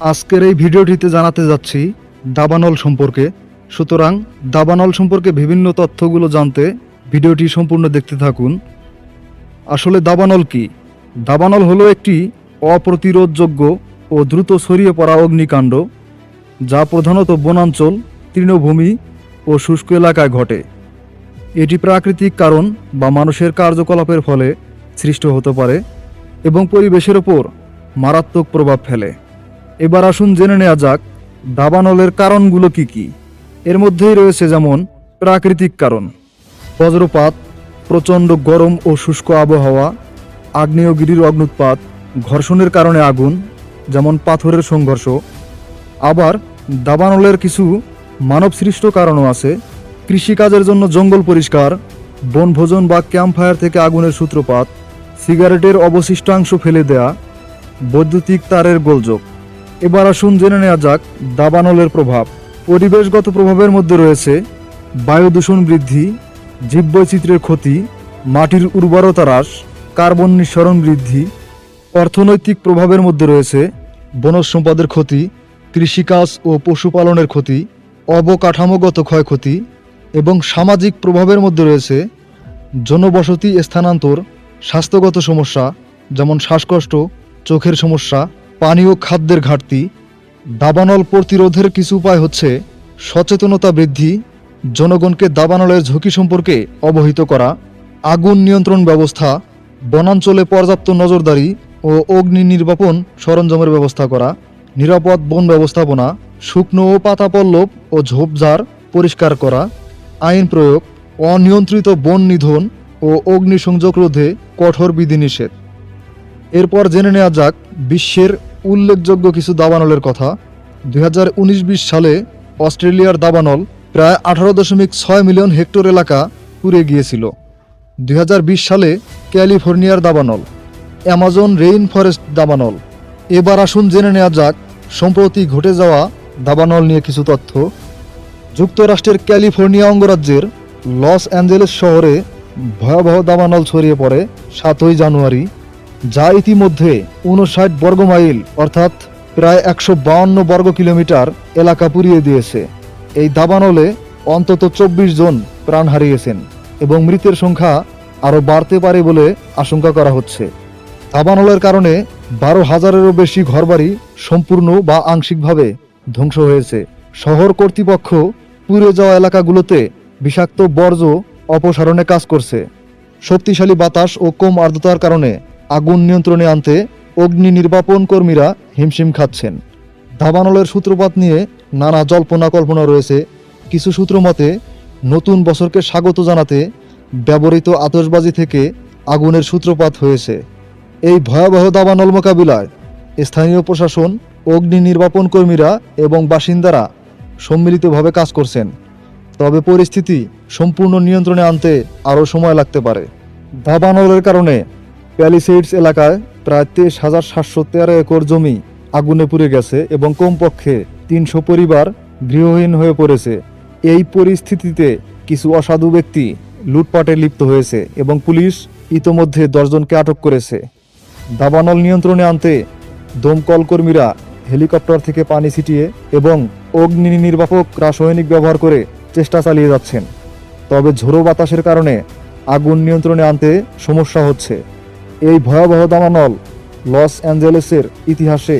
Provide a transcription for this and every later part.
আজকের এই ভিডিওটিতে জানাতে যাচ্ছি দাবানল সম্পর্কে। সুতরাং দাবানল সম্পর্কে বিভিন্ন তথ্যগুলো জানতে ভিডিওটি সম্পূর্ণ দেখতে থাকুন। আসলে দাবানল কি? দাবানল হলো একটি অপ্রতিরোধযোগ্য ও দ্রুত ছড়িয়ে পড়া অগ্নিকাণ্ড, যা প্রধানত বনাঞ্চল, তৃণভূমি ও শুষ্ক এলাকায় ঘটে। এটি প্রাকৃতিক কারণ বা মানুষের কার্যকলাপের ফলে সৃষ্ট হতে পারে এবং পরিবেশের ওপর মারাত্মক প্রভাব ফেলে। এবার আসুন জেনে নেওয়া যাক দাবানলের কারণগুলো কি কি। এর মধ্যেই রয়েছে যেমন প্রাকৃতিক কারণ, বজ্রপাত, প্রচণ্ড গরম ও শুষ্ক আবহাওয়া, আগ্নেয়গিরির অগ্নুৎপাত, ঘর্ষণের কারণে আগুন, যেমন পাথরের সংঘর্ষ। আবার দাবানলের কিছু মানবসৃষ্ট কারণও আছে। কৃষিকাজের জন্য জঙ্গল পরিষ্কার, বনভোজন বা ক্যাম্পফায়ার থেকে আগুনের সূত্রপাত, সিগারেটের অবশিষ্টাংশ ফেলে দেয়া, বৈদ্যুতিক তারের গোলযোগ। এবার আসুন জেনে নেওয়া যাক দাবানলের প্রভাব। পরিবেশগত প্রভাবের মধ্যে রয়েছে বায়ু দূষণ বৃদ্ধি, জীববৈচিত্র্যের ক্ষতি, মাটির উর্বরতা হ্রাস, কার্বন নিঃসরণ বৃদ্ধি, অর্থনৈতিক প্রভাবের মধ্যে রয়েছে বনজ সম্পদের ক্ষতি, কৃষিকাজ ও পশুপালনের ক্ষতি, অবকাঠামোগত ক্ষয়ক্ষতি এবং সামাজিক প্রভাবের মধ্যে রয়েছে জনবসতি স্থানান্তর, স্বাস্থ্যগত সমস্যা, যেমন শ্বাসকষ্ট, চোখের সমস্যা পানি ও খাদ্যের ঘাটতি, দাবানল প্রতিরোধের কিছু উপায় হচ্ছে সচেতনতা বৃদ্ধি, জনগণকে দাবানলের ঝুঁকি সম্পর্কে অবহিত করা, আগুন নিয়ন্ত্রণ ব্যবস্থা, বনাঞ্চলে পর্যাপ্ত নজরদারি ও অগ্নি নির্বাপন সরঞ্জামের ব্যবস্থা করা, নিরাপদ বন ব্যবস্থাপনা, শুকনো ও পাতা পল্লব ও ঝোপঝাড় পরিষ্কার করা, আইন প্রয়োগ, অনিয়ন্ত্রিত বন নিধন ও অগ্নিসংযোগ রোধে কঠোর বিধিনিষেধ। এরপর জেনে নেওয়া যাক বিশ্বের উল্লেখযোগ্য কিছু দাবানলের কথা। দুই হাজার সালে অস্ট্রেলিয়ার দাবানল প্রায় আঠারো দশমিক ছয় মিলিয়ন হেক্টর এলাকা পুড়ে গিয়েছিল। দুই হাজার বিশ সালে ক্যালিফোর্নিয়ার দাবানল, অ্যামাজন রেইন ফরেস্ট দাবানল। এবার আসুন জেনে নেওয়া যাক, সম্প্রতি ঘটে যাওয়া দাবানল নিয়ে কিছু তথ্য। যুক্তরাষ্ট্রের ক্যালিফোর্নিয়া অঙ্গরাজ্যের লস অ্যাঞ্জেলেস শহরে ভয়াবহ দাবানল ছড়িয়ে পড়ে সাতই জানুয়ারি। যা ইতিমধ্যে উনষাট বর্গমাইল, অর্থাৎ প্রায় একশো বাউন্ন বর্গ কিলোমিটার এলাকা পুড়িয়ে দিয়েছে। এই দাবানলে অন্তত চব্বিশ জন প্রাণ হারিয়েছেন এবং মৃতের সংখ্যা আরও বাড়তে পারে বলে আশঙ্কা করা হচ্ছে। দাবানলের কারণে বারো হাজারেরও বেশি ঘরবাড়ি সম্পূর্ণ বা আংশিকভাবে ধ্বংস হয়েছে। শহর কর্তৃপক্ষ পুড়ে যাওয়া এলাকাগুলোতে বিষাক্ত বর্জ্য অপসারণে কাজ করছে। শক্তিশালী বাতাস ও কম আর্দ্রতার কারণে আগুন নিয়ন্ত্রণে আনতে অগ্নি নির্বাপন কর্মীরা হিমশিম খাচ্ছেন। দাবানলের সূত্রপাত নিয়ে নানা জল্পনা কল্পনা রয়েছে। কিছু সূত্র মতে, নতুন বছরকে স্বাগত জানাতে ব্যবহৃত আতশবাজি থেকে আগুনের সূত্রপাত হয়েছে। এই ভয়াবহ দাবানল মোকাবিলায় স্থানীয় প্রশাসন, অগ্নি নির্বাপন কর্মীরা এবং বাসিন্দারা সম্মিলিতভাবে কাজ করছেন। তবে পরিস্থিতি সম্পূর্ণ নিয়ন্ত্রণে আনতে আরও সময় লাগতে পারে। দাবানলের কারণে প্যালিসেইডস এলাকায় প্রায় তেইশ হাজার সাতশো তেরো একর জমি আগুনে পুড়ে গেছে এবং কমপক্ষে তিনশো পরিবার গৃহহীন হয়ে পড়েছে। এই পরিস্থিতিতে কিছু অসাধু ব্যক্তি লুটপাটে লিপ্ত হয়েছে এবং পুলিশ ইতোমধ্যে দশজনকে আটক করেছে। দাবানল নিয়ন্ত্রণে আনতে দমকল কর্মীরা হেলিকপ্টার থেকে পানি ছিটিয়ে এবং অগ্নি নির্বাপক রাসায়নিক ব্যবহার করে চেষ্টা চালিয়ে যাচ্ছেন। তবে ঝোড়ো বাতাসের কারণে আগুন নিয়ন্ত্রণে আনতে সমস্যা হচ্ছে। এই ভয়াবহ দামানল লস অ্যাঞ্জেলেসের ইতিহাসে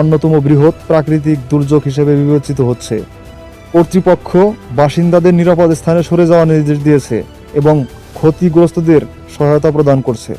অন্যতম বৃহৎ প্রাকৃতিক দুর্যোগ হিসেবে বিবেচিত হচ্ছে। কর্তৃপক্ষ বাসিন্দাদের নিরাপদ স্থানে সরে যাওয়ার নির্দেশ দিয়েছে এবং ক্ষতিগ্রস্তদের সহায়তা প্রদান করছে।